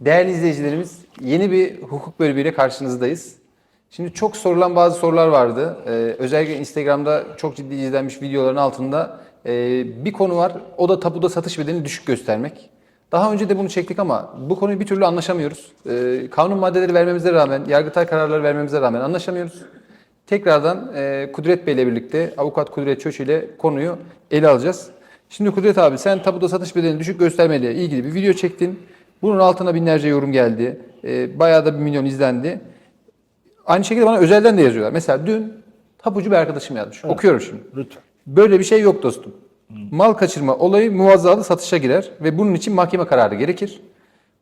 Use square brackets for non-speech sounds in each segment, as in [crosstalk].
Değerli izleyicilerimiz, yeni bir hukuk bölümüyle karşınızdayız. Şimdi çok sorulan bazı sorular vardı. Ee, özellikle Instagram'da çok ciddi izlenmiş videoların altında ee, bir konu var. O da tapuda satış bedelini düşük göstermek. Daha önce de bunu çektik ama bu konuyu bir türlü anlaşamıyoruz. Ee, kanun maddeleri vermemize rağmen, yargıtay kararları vermemize rağmen anlaşamıyoruz. Tekrardan e, Kudret Bey ile birlikte avukat Kudret Çöç ile konuyu ele alacağız. Şimdi Kudret abi sen tapuda satış bedelini düşük göstermeyle ilgili bir video çektin. Bunun altına binlerce yorum geldi. E, bayağı da bir milyon izlendi. Aynı şekilde bana özelden de yazıyorlar. Mesela dün tapucu bir arkadaşım yazmış. Okuyorum şimdi. Lütfen. Böyle bir şey yok dostum. Mal kaçırma olayı muvazzalı satışa girer ve bunun için mahkeme kararı gerekir.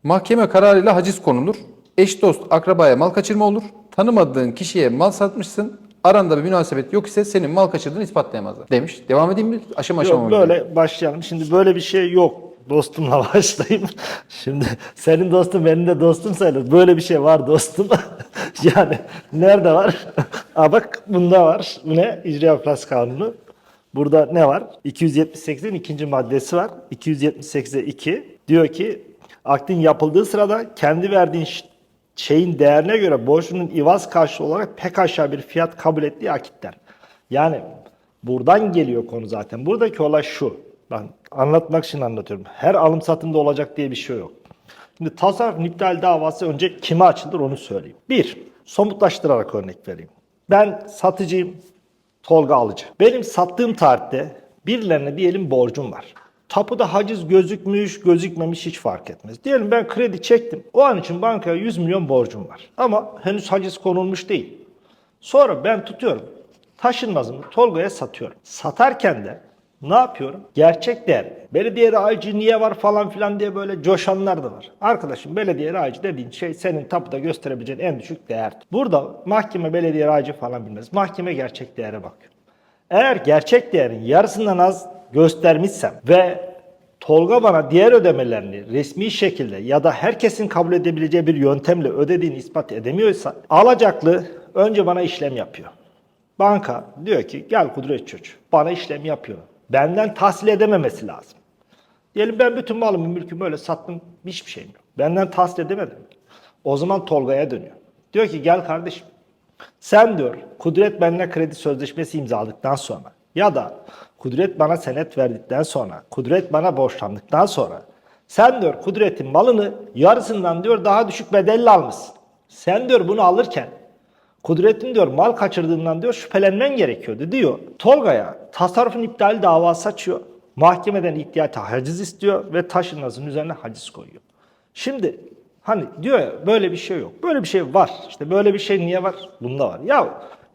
Mahkeme kararıyla haciz konulur. Eş dost akrabaya mal kaçırma olur. Tanımadığın kişiye mal satmışsın. Aranda bir münasebet yok ise senin mal kaçırdığını ispatlayamazlar demiş. Devam edeyim mi? Aşama aşama Yok, mı gidelim? böyle başlayalım. Şimdi böyle bir şey yok. Dostumla [laughs] başlayayım. Şimdi senin dostun benim de dostum sayılır. Böyle bir şey var dostum. [laughs] yani nerede var? [laughs] Aa bak bunda var. Bu ne? İcra Aflas Kanunu. Burada ne var? 278'in ikinci maddesi var. 278'e 2 diyor ki akdin yapıldığı sırada kendi verdiğin şeyin değerine göre borcunun ivaz karşılığı olarak pek aşağı bir fiyat kabul ettiği akitler. Yani buradan geliyor konu zaten. Buradaki olay şu. Ben anlatmak için anlatıyorum. Her alım satımda olacak diye bir şey yok. Şimdi tasarruf iptal davası önce kime açılır onu söyleyeyim. Bir, somutlaştırarak örnek vereyim. Ben satıcıyım, Tolga alıcı. Benim sattığım tarihte birilerine diyelim borcum var. Tapuda haciz gözükmüş, gözükmemiş hiç fark etmez. Diyelim ben kredi çektim. O an için bankaya 100 milyon borcum var. Ama henüz haciz konulmuş değil. Sonra ben tutuyorum. Taşınmazımı Tolga'ya satıyorum. Satarken de ne yapıyorum? Gerçek değer. Belediye raici niye var falan filan diye böyle coşanlar da var. Arkadaşım belediye raici dediğin şey senin tapuda gösterebileceğin en düşük değer. Burada mahkeme belediye raici falan bilmez. Mahkeme gerçek değere bakıyor. Eğer gerçek değerin yarısından az göstermişsem ve Tolga bana diğer ödemelerini resmi şekilde ya da herkesin kabul edebileceği bir yöntemle ödediğini ispat edemiyorsa alacaklı önce bana işlem yapıyor. Banka diyor ki gel Kudret Çöç bana işlem yapıyor. Benden tahsil edememesi lazım. Diyelim ben bütün malımı mülkümü böyle sattım hiçbir şeyim yok. Benden tahsil edemedim. O zaman Tolga'ya dönüyor. Diyor ki gel kardeşim sen diyor Kudret benimle kredi sözleşmesi imzaladıktan sonra ya da Kudret bana senet verdikten sonra, Kudret bana borçlandıktan sonra sen diyor Kudret'in malını yarısından diyor daha düşük bedelle almışsın. Sen diyor bunu alırken Kudret'in diyor mal kaçırdığından diyor şüphelenmen gerekiyordu diyor. Tolga'ya tasarrufun iptali davası açıyor. Mahkemeden ihtiyata haciz istiyor ve taşınmazın üzerine haciz koyuyor. Şimdi hani diyor ya böyle bir şey yok. Böyle bir şey var. İşte böyle bir şey niye var? Bunda var. Ya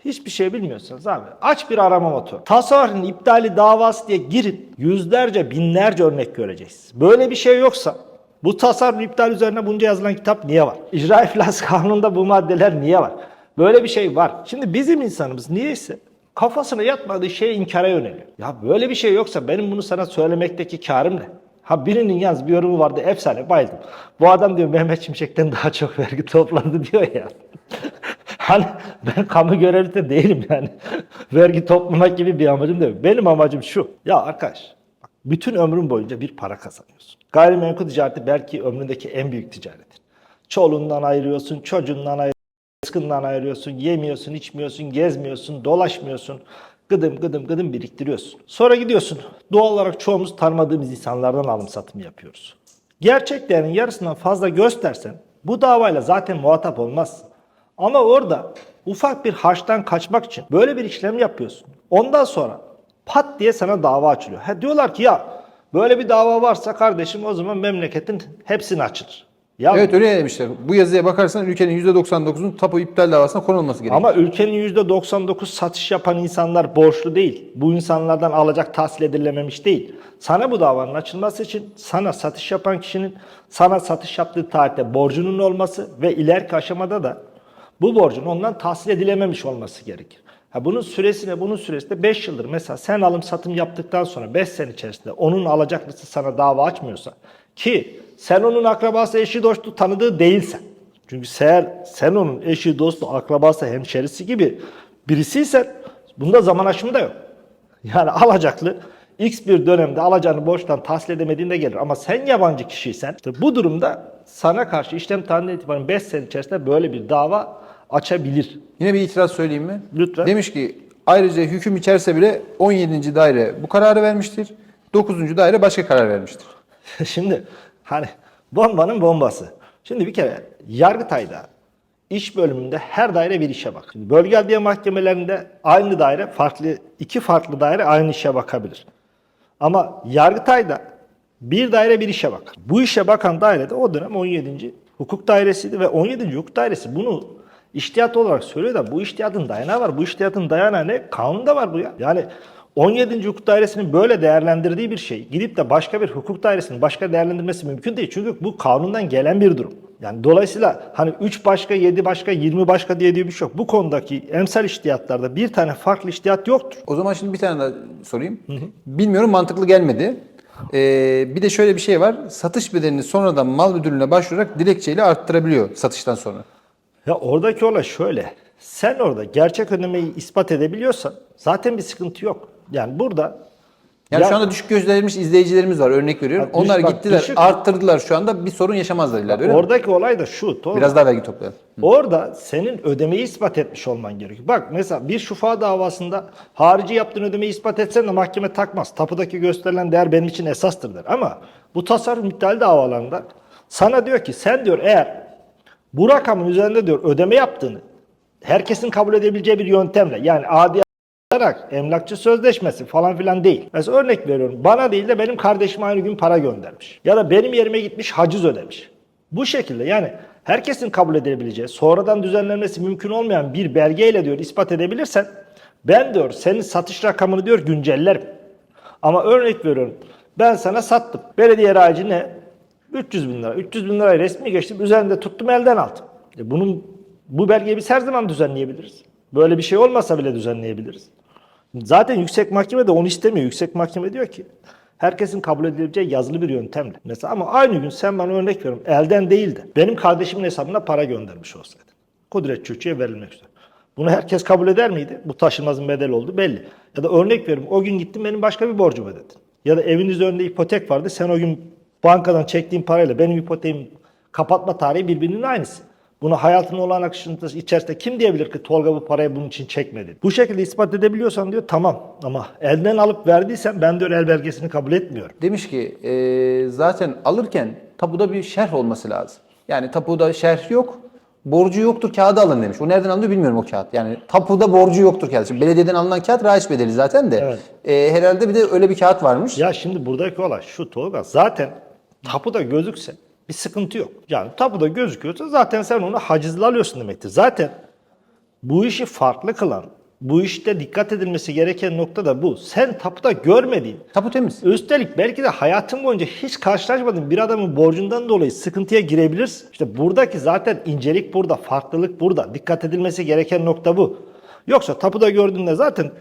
hiçbir şey bilmiyorsanız abi aç bir arama motoru. Tasarrufun iptali davası diye girip yüzlerce binlerce örnek göreceksiniz. Böyle bir şey yoksa bu tasarruf iptal üzerine bunca yazılan kitap niye var? İcra iflas kanununda bu maddeler niye var? Böyle bir şey var. Şimdi bizim insanımız niyeyse kafasına yatmadığı şeye inkara yöneliyor. Ya böyle bir şey yoksa benim bunu sana söylemekteki karım ne? Ha birinin yalnız bir yorumu vardı efsane bayıldım. Bu adam diyor Mehmet Şimşek'ten daha çok vergi topladı diyor ya. [laughs] hani ben kamu görevlisi de değilim yani. vergi toplamak gibi bir amacım değil. Benim amacım şu. Ya arkadaş bütün ömrün boyunca bir para kazanıyorsun. Gayrimenkul ticareti belki ömründeki en büyük ticaretin. Çoluğundan ayırıyorsun, çocuğundan ayırıyorsun. Rızkından ayırıyorsun, yemiyorsun, içmiyorsun, gezmiyorsun, dolaşmıyorsun. Gıdım gıdım gıdım biriktiriyorsun. Sonra gidiyorsun. Doğal olarak çoğumuz tanımadığımız insanlardan alım satım yapıyoruz. Gerçek değerin yarısından fazla göstersen bu davayla zaten muhatap olmazsın. Ama orada ufak bir harçtan kaçmak için böyle bir işlem yapıyorsun. Ondan sonra pat diye sana dava açılıyor. Ha diyorlar ki ya böyle bir dava varsa kardeşim o zaman memleketin hepsini açılır. Ya Evet öyle demişler. Bu yazıya bakarsan ülkenin %99'un tapu iptal davasına konulması gerekiyor. Ama ülkenin %99 satış yapan insanlar borçlu değil. Bu insanlardan alacak tahsil edilememiş değil. Sana bu davanın açılması için sana satış yapan kişinin sana satış yaptığı tarihte borcunun olması ve ileriki aşamada da bu borcun ondan tahsil edilememiş olması gerekir. Ha bunun süresi ne? Bunun süresi de 5 yıldır. Mesela sen alım satım yaptıktan sonra 5 sene içerisinde onun alacaklısı sana dava açmıyorsa ki sen onun akrabası, eşi, dostu tanıdığı değilsen. Çünkü sen, sen onun eşi, dostu, akrabası, hemşerisi gibi birisiysen bunda zaman aşımı da yok. [laughs] Yani alacaklı X bir dönemde alacağını borçtan tahsil edemediğinde gelir. Ama sen yabancı kişiysen işte bu durumda sana karşı işlem tarihinden itibaren 5 sene içerisinde böyle bir dava açabilir. Yine bir itiraz söyleyeyim mi? Lütfen. Demiş ki ayrıca hüküm içerse bile 17. daire bu kararı vermiştir. 9. daire başka karar vermiştir. [laughs] Şimdi hani bombanın bombası. Şimdi bir kere Yargıtay'da iş bölümünde her daire bir işe bak. Şimdi bölge adliye mahkemelerinde aynı daire farklı iki farklı daire aynı işe bakabilir. Ama Yargıtay'da bir daire bir işe bakar. Bu işe bakan daire de o dönem 17. hukuk dairesiydi ve 17. hukuk dairesi bunu iştihat olarak söylüyor da bu iştihatın dayanağı var. Bu iştihatın dayanağı ne? Kanunda var bu ya. Yani 17. hukuk dairesinin böyle değerlendirdiği bir şey gidip de başka bir hukuk dairesinin başka değerlendirmesi mümkün değil. Çünkü bu kanundan gelen bir durum. Yani dolayısıyla hani 3 başka, 7 başka, 20 başka diye diye bir şey yok. Bu konudaki emsal iştihatlarda bir tane farklı iştihat yoktur. O zaman şimdi bir tane daha sorayım. Bilmiyorum mantıklı gelmedi. Ee, bir de şöyle bir şey var. Satış bedelini sonradan mal müdürlüğüne başvurarak dilekçeyle arttırabiliyor satıştan sonra. Ya oradaki olay şöyle. Sen orada gerçek ödemeyi ispat edebiliyorsan zaten bir sıkıntı yok. Yani burada Yani Ya- şu anda düşük gözlenmiş izleyicilerimiz var örnek veriyorum. Düş- Onlar bak, gittiler düşük- arttırdılar şu anda bir sorun yaşamazlar ileride öyle mi? oradaki olay da şu. Tolga. Biraz daha vergi toplayalım. Orada senin ödemeyi ispat etmiş olman gerekiyor. Bak mesela bir şufa davasında harici yaptığın ödemeyi ispat etsen de mahkeme takmaz. Tapudaki gösterilen değer benim için esastır der. Ama bu tasarruf iptal davalarında sana diyor ki sen diyor eğer bu rakamın üzerinde diyor ödeme yaptığını herkesin kabul edebileceği bir yöntemle yani adi olarak emlakçı sözleşmesi falan filan değil. Mesela örnek veriyorum. Bana değil de benim kardeşim aynı gün para göndermiş. Ya da benim yerime gitmiş haciz ödemiş. Bu şekilde yani herkesin kabul edebileceği, sonradan düzenlenmesi mümkün olmayan bir belgeyle diyor ispat edebilirsen ben diyor senin satış rakamını diyor güncellerim. Ama örnek veriyorum. Ben sana sattım. Belediye harcı ne? 300 bin lira. 300 bin lirayı resmi geçtim. Üzerinde tuttum elden aldım. E bunun bu belgeyi biz her zaman düzenleyebiliriz. Böyle bir şey olmasa bile düzenleyebiliriz. Zaten yüksek mahkeme de onu istemiyor. Yüksek mahkeme diyor ki herkesin kabul edebileceği yazılı bir yöntemle. Mesela ama aynı gün sen bana örnek veriyorum elden değil de benim kardeşimin hesabına para göndermiş olsaydın. Kudret Çöçü'ye verilmek üzere. Bunu herkes kabul eder miydi? Bu taşınmazın bedel oldu belli. Ya da örnek veriyorum o gün gittin benim başka bir borcumu ödedin. Ya da evin üzerinde ipotek vardı. Sen o gün bankadan çektiğin parayla benim ipoteğim kapatma tarihi birbirinin aynısı. Bunu hayatın olan akışıntısı içerisinde kim diyebilir ki Tolga bu parayı bunun için çekmedi? Bu şekilde ispat edebiliyorsan diyor tamam ama elden alıp verdiysen ben diyor el belgesini kabul etmiyorum. Demiş ki e, zaten alırken tapuda bir şerh olması lazım. Yani tapuda şerh yok. Borcu yoktur kağıdı alın demiş. O nereden alınıyor bilmiyorum o kağıt. Yani tapuda borcu yoktur kağıt. Şimdi belediyeden alınan kağıt raiç bedeli zaten de. Evet. E, herhalde bir de öyle bir kağıt varmış. Ya şimdi buradaki olay şu Tolga zaten tapuda gözükse bir sıkıntı yok. Yani tapuda gözüküyorsa zaten sen onu hacizle alıyorsun demektir. Zaten bu işi farklı kılan, bu işte dikkat edilmesi gereken nokta da bu. Sen tapuda görmediğin, Tapu temiz. Üstelik belki de hayatın boyunca hiç karşılaşmadığın bir adamın borcundan dolayı sıkıntıya girebilirsin. İşte buradaki zaten incelik burada, farklılık burada. Dikkat edilmesi gereken nokta bu. Yoksa tapuda gördüğünde zaten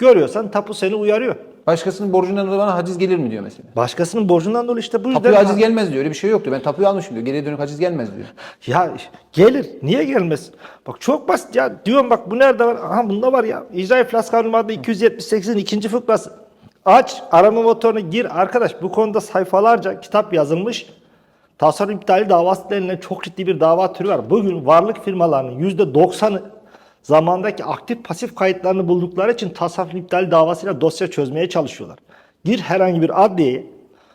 görüyorsan tapu seni uyarıyor. Başkasının borcundan dolayı bana haciz gelir mi diyor mesela. Başkasının borcundan dolayı işte bu yüzden... Tapuya haciz gelmez diyor. Öyle bir şey yok diyor. Ben tapuyu almışım diyor. Geriye dönük haciz gelmez diyor. Ya gelir. Niye gelmez? Bak çok basit ya. Diyorum bak bu nerede var? Aha bunda var ya. İcra iflas kanunu madde 278'in ikinci fıkrası. Aç arama motoruna gir. Arkadaş bu konuda sayfalarca kitap yazılmış. Tasarruf iptali davası denilen çok ciddi bir dava türü var. Bugün varlık firmalarının %90'ı zamandaki aktif pasif kayıtlarını buldukları için tasarruf iptali davasıyla dosya çözmeye çalışıyorlar. Gir herhangi bir adliyeye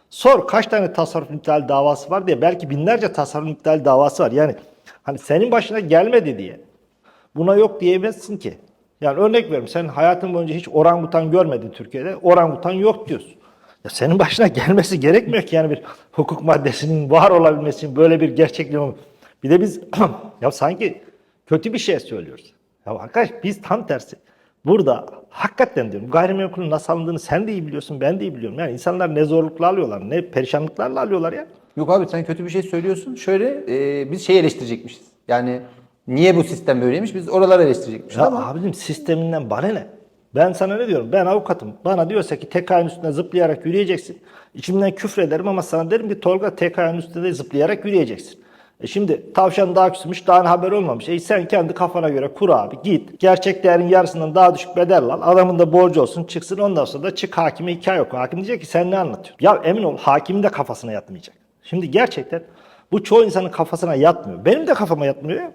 Sor kaç tane tasarruf iptal davası var diye belki binlerce tasarruf iptal davası var. Yani hani senin başına gelmedi diye buna yok diyemezsin ki. Yani örnek veriyorum sen hayatın boyunca hiç orangutan görmedin Türkiye'de. Orangutan yok diyorsun. Ya senin başına gelmesi gerekmiyor ki yani bir hukuk maddesinin var olabilmesi böyle bir gerçekliğin. Bir de biz [clears throat] ya sanki kötü bir şey söylüyoruz. Ya arkadaş biz tam tersi. Burada hakikaten diyorum gayrimenkulün nasıl alındığını sen de iyi biliyorsun ben de iyi biliyorum. Yani insanlar ne zorlukla alıyorlar ne perişanlıklarla alıyorlar ya. Yok abi sen kötü bir şey söylüyorsun. Şöyle e, biz şey eleştirecekmişiz. Yani niye bu sistem böyleymiş? Biz oraları eleştirecekmişiz Ya ama abicim sisteminden bana ne? Ben sana ne diyorum? Ben avukatım. Bana diyorsa ki ayağın üstüne zıplayarak yürüyeceksin. İçimden küfrederim ama sana derim ki Tolga üstünde de zıplayarak yürüyeceksin. E şimdi tavşan daha küsmüş, daha haber olmamış. E sen kendi kafana göre kur abi. Git. Gerçek değerin yarısından daha düşük bedel al. Adamın da borcu olsun çıksın. Ondan sonra da çık hakime hikaye oku. Hakim diyecek ki sen ne anlatıyorsun? Ya emin ol hakimin de kafasına yatmayacak. Şimdi gerçekten bu çoğu insanın kafasına yatmıyor. Benim de kafama yatmıyor. ya.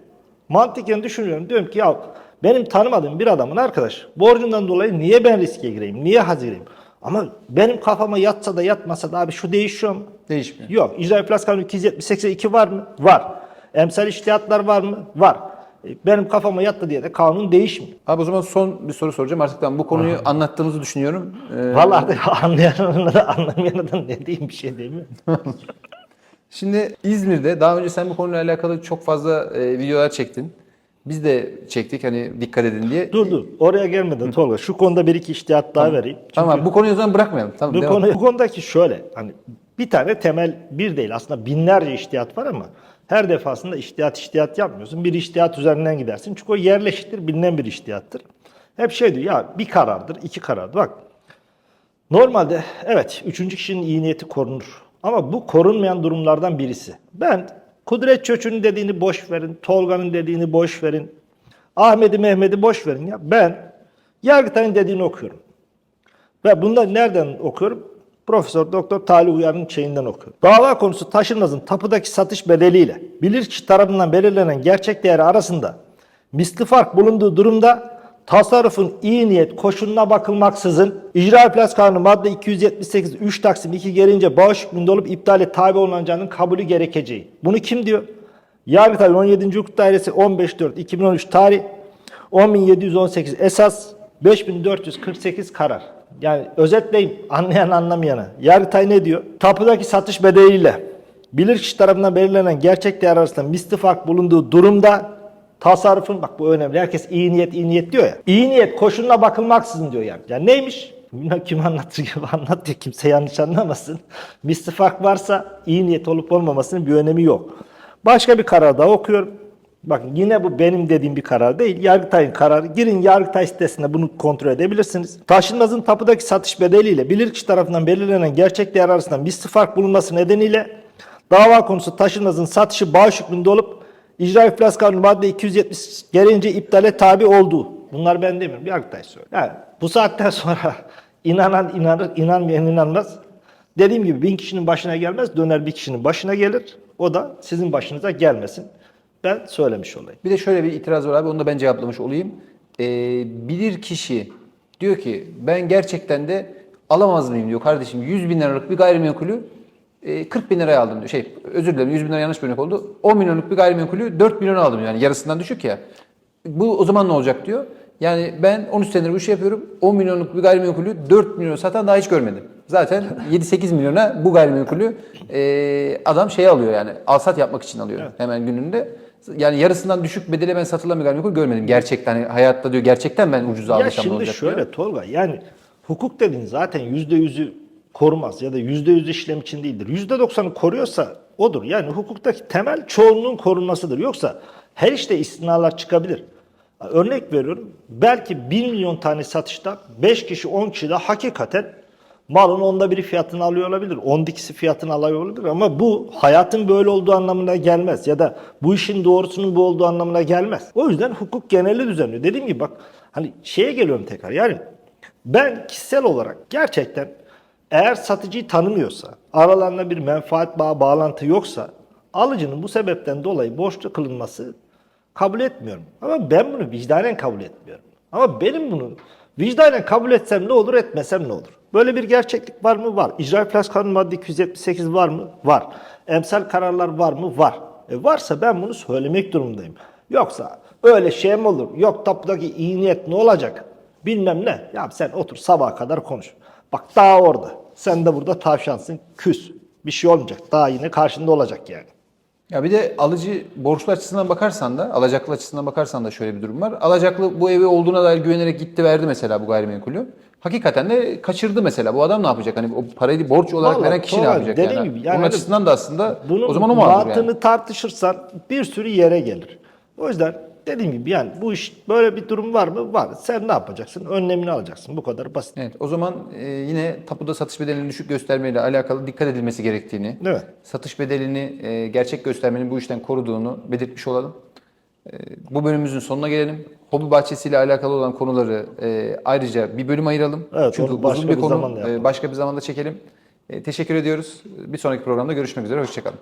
Mantıken düşünüyorum. Diyorum ki ya benim tanımadığım bir adamın arkadaş borcundan dolayı niye ben riske gireyim? Niye haz gireyim? Ama benim kafama yatsa da yatmasa da abi şu değişiyor mu? Değişmiyor. Yok. İcra enflasyon kanunu 278'e 2 var mı? Var. Emsal iştihatlar var mı? Var. E, Benim kafama yattı diye de kanun değişmiyor. Abi o zaman son bir soru soracağım. Artık ben bu konuyu anlattığımızı düşünüyorum. Ee, Vallahi de [laughs] anlayanına da anlamayana da ne diyeyim bir şey diyeyim mi? [laughs] Şimdi İzmir'de daha önce sen bu konuyla alakalı çok fazla e, videolar çektin. Biz de çektik hani dikkat edin diye. Dur dur oraya gelmeden Tolga şu konuda bir iki iştihat daha vereyim. Tamam bu konuyu o zaman bırakmayalım. Tamam, Bu, devam. konu, bu konudaki şöyle hani bir tane temel bir değil aslında binlerce iştihat var ama her defasında iştihat iştihat yapmıyorsun. Bir iştihat üzerinden gidersin. Çünkü o yerleşiktir, bilinen bir iştihattır. Hep şey diyor ya bir karardır, iki karardır. Bak normalde evet üçüncü kişinin iyi niyeti korunur. Ama bu korunmayan durumlardan birisi. Ben Kudret Çöçü'nün dediğini boş verin, Tolga'nın dediğini boş verin, Ahmet'i Mehmet'i boş verin ya. Ben Yargıtay'ın dediğini okuyorum. Ve bunları nereden okuyorum? Profesör Doktor Talih Uyar'ın şeyinden okuyorum. Dava konusu taşınmazın tapudaki satış bedeliyle bilirkişi tarafından belirlenen gerçek değeri arasında misli fark bulunduğu durumda tasarrufun iyi niyet koşuluna bakılmaksızın icra plas kanunu madde 278 3 taksim 2 gelince bağış hükmünde olup iptale tabi olunacağının kabulü gerekeceği. Bunu kim diyor? Yargıtay 17. Hukuk Dairesi 15.4.2013 tarih 10.718 esas 5448 karar. Yani özetleyeyim anlayan anlamayana. Yargıtay ne diyor? Tapudaki satış bedeliyle bilirkişi tarafından belirlenen gerçek değer arasında misli fark bulunduğu durumda tasarrufun bak bu önemli. Herkes iyi niyet iyi niyet diyor ya. İyi niyet koşuluna bakılmaksızın diyor yani. Yani neymiş? Bilmem kim anlatır gibi [laughs] anlat diye kimse yanlış anlamasın. Misli fark varsa iyi niyet olup olmamasının bir önemi yok. Başka bir karar daha okuyorum. Bakın yine bu benim dediğim bir karar değil. Yargıtay'ın kararı. Girin Yargıtay sitesinde bunu kontrol edebilirsiniz. Taşınmazın tapudaki satış bedeliyle bilirkişi tarafından belirlenen gerçek değer arasında misli fark bulunması nedeniyle dava konusu taşınmazın satışı bağış hükmünde olup icra iflas kanunu madde 270 gereğince iptale tabi olduğu. Bunlar ben demiyorum. Yargıtay söylüyor. Yani bu saatten [laughs] sonra inanan inanır, inanmayan inanmaz. Dediğim gibi bin kişinin başına gelmez, döner bir kişinin başına gelir. O da sizin başınıza gelmesin. Ben söylemiş olayım. Bir de şöyle bir itiraz var abi onu da ben cevaplamış olayım. Ee, bilir kişi diyor ki ben gerçekten de alamaz mıyım diyor kardeşim 100 bin liralık bir gayrimenkulü e, 40 bin liraya aldım diyor. Şey özür dilerim 100 bin lira yanlış bir örnek oldu. 10 milyonluk bir gayrimenkulü 4 milyon aldım yani yarısından düşük ya. Bu o zaman ne olacak diyor. Yani ben 13 senedir bu işi yapıyorum. 10 milyonluk bir gayrimenkulü 4 milyon satan daha hiç görmedim. Zaten [laughs] 7-8 milyona bu gayrimenkulü e, adam şey alıyor yani alsat yapmak için alıyor hemen gününde. Yani yarısından düşük bedele ben satılan bir gayrimenkul görmedim. Gerçekten hani hayatta diyor gerçekten ben ucuza Ya aldıysam ne şimdi olacak şöyle diyor. Tolga yani hukuk dediğin zaten yüzde yüzü korumaz ya da yüzde yüz işlem için değildir. Yüzde doksanı koruyorsa odur. Yani hukuktaki temel çoğunluğun korunmasıdır. Yoksa her işte istisnalar çıkabilir. Örnek veriyorum. Belki 1 milyon tane satışta 5 kişi 10 kişi de hakikaten malın onda biri fiyatını alıyor olabilir. Onda ikisi fiyatını alıyor olabilir. Ama bu hayatın böyle olduğu anlamına gelmez. Ya da bu işin doğrusunun bu olduğu anlamına gelmez. O yüzden hukuk geneli düzenliyor. Dediğim gibi bak hani şeye geliyorum tekrar. Yani ben kişisel olarak gerçekten eğer satıcıyı tanımıyorsa, aralarında bir menfaat bağı bağlantı yoksa alıcının bu sebepten dolayı borçlu kılınması kabul etmiyorum. Ama ben bunu vicdanen kabul etmiyorum. Ama benim bunu vicdanen kabul etsem ne olur, etmesem ne olur? Böyle bir gerçeklik var mı? Var. İcra Plaz Kanunu madde 278 var mı? Var. Emsal kararlar var mı? Var. E varsa ben bunu söylemek durumundayım. Yoksa öyle şey mi olur? Yok tapudaki iyi niyet ne olacak? Bilmem ne. Ya sen otur sabaha kadar konuş. Bak daha orada. Sen de burada tavşansın. Küs. Bir şey olmayacak. Daha yine karşında olacak yani. Ya bir de alıcı borçlu açısından bakarsan da, alacaklı açısından bakarsan da şöyle bir durum var. Alacaklı bu evi olduğuna dair güvenerek gitti verdi mesela bu gayrimenkulü. Hakikaten de kaçırdı mesela. Bu adam ne yapacak? Hani o parayı borç olarak Vallahi veren kişi ne yapacak yani? gibi yani Onun açısından da aslında Bunun o zaman o mağdur yani. tartışırsan bir sürü yere gelir. O yüzden dediğim gibi yani bu iş böyle bir durum var mı? Var. Sen ne yapacaksın? Önlemini alacaksın. Bu kadar basit. Evet, o zaman e, yine tapuda satış bedelinin düşük göstermeyle alakalı dikkat edilmesi gerektiğini, Evet. satış bedelini e, gerçek göstermenin bu işten koruduğunu belirtmiş olalım. E, bu bölümümüzün sonuna gelelim. Hobi bahçesiyle alakalı olan konuları e, ayrıca bir bölüm ayıralım. Evet, Çünkü uzun bir bir konu. zamanda E, başka bir zamanda çekelim. E, teşekkür ediyoruz. Bir sonraki programda görüşmek üzere. Hoşçakalın.